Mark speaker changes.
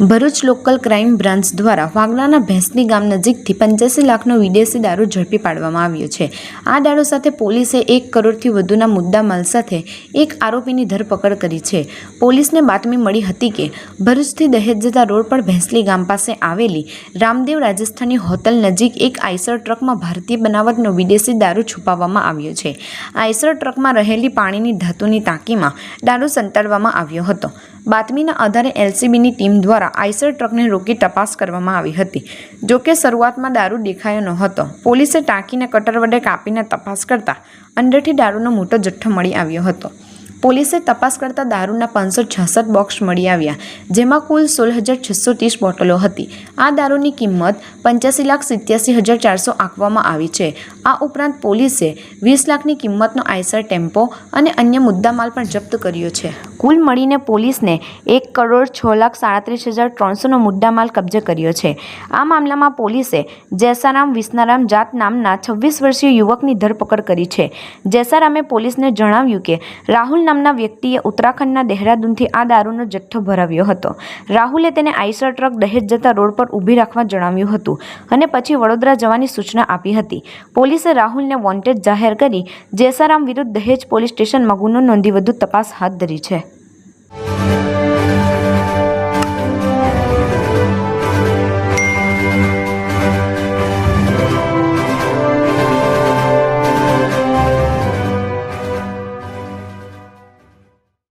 Speaker 1: Bharuch local crime branch દ્વારા વાગડાના ભેંસની ગામ નજીકથી પંચ્યાસી લાખનો વિદેશી દારૂ ઝડપી પાડવામાં આવ્યો છે. આ દારૂ સાથે પોલીસે એક કરોડથી વધુના મુદ્દા માલ સાથે એક આરોપીની ધરપકડ કરી છે. પોલીસને બાતમી મળી હતી કે, ભરૂચથી દહેજ જતા રોડ પર ભેંસલી ગામ પાસે આવેલી રામદેવ રાજસ્થાની હોટલ નજીક એક આઈસર ટ્રકમાં ભારતીય બનાવટનો વિદેશી દારૂ છુપાવવામાં આવ્યો છે. આઈસર ટ્રકમાં રહેલી પાણીની ધાતુની ટાંકીમાં દારૂ સંતાડવામાં આવ્યો હતો. બાતમીના આધારે એલસીબીની ટીમ દ્વારા આઈસર ટ્રકને રોકી તપાસ કરવામાં આવી હતી. જોકે શરૂઆતમાં દારૂ દેખાયો ન હતો. પોલીસે ટાંકીને કટર વડે કાપીને તપાસ કરતા અંદરથી દારૂનો મોટો જથ્થો મળી આવ્યો હતો. પોલીસે તપાસ કરતા દારૂના પાંચસો છાસઠ બોક્સ મળી આવ્યા, જેમાં કુલ સોળ હજાર છસો ત્રીસ બોટલો હતી. આ દારૂની કિંમત પંચ્યાસી લાખ સિત્યાસી હજાર ચારસો આંકવામાં આવી છે. આ ઉપરાંત પોલીસે વીસ લાખની કિંમતનો આઈસર ટેમ્પો અને અન્ય મુદ્દામાલ પણ જપ્ત કર્યો છે. કુલ મળીને પોલીસને એક કરોડ છ લાખ સાડત્રીસ હજાર ત્રણસોનો મુદ્દામાલ કબજે કર્યો છે. આ મામલામાં પોલીસે જૈસારામ વિસનારામ જાત નામના છવ્વીસ વર્ષીય યુવકની ધરપકડ કરી છે. જૈસારામે પોલીસને જણાવ્યું કે, રાહુલ નામના વ્યક્તિએ ઉત્તરાખંડના દહેરાદૂનથી આ દારૂનો જથ્થો ભરાવ્યો હતો. રાહુલે તેને આઈસર ટ્રક દહેજ જતા રોડ પર ઊભી રાખવા જણાવ્યું હતું અને પછી વડોદરા જવાની સૂચના આપી હતી. પોલીસે રાહુલને વોન્ટેડ જાહેર કરી જેસારામ વિરુદ્ધ દહેજ પોલીસ સ્ટેશનમાં ગુનો નોંધી વધુ તપાસ હાથ ધરી છે.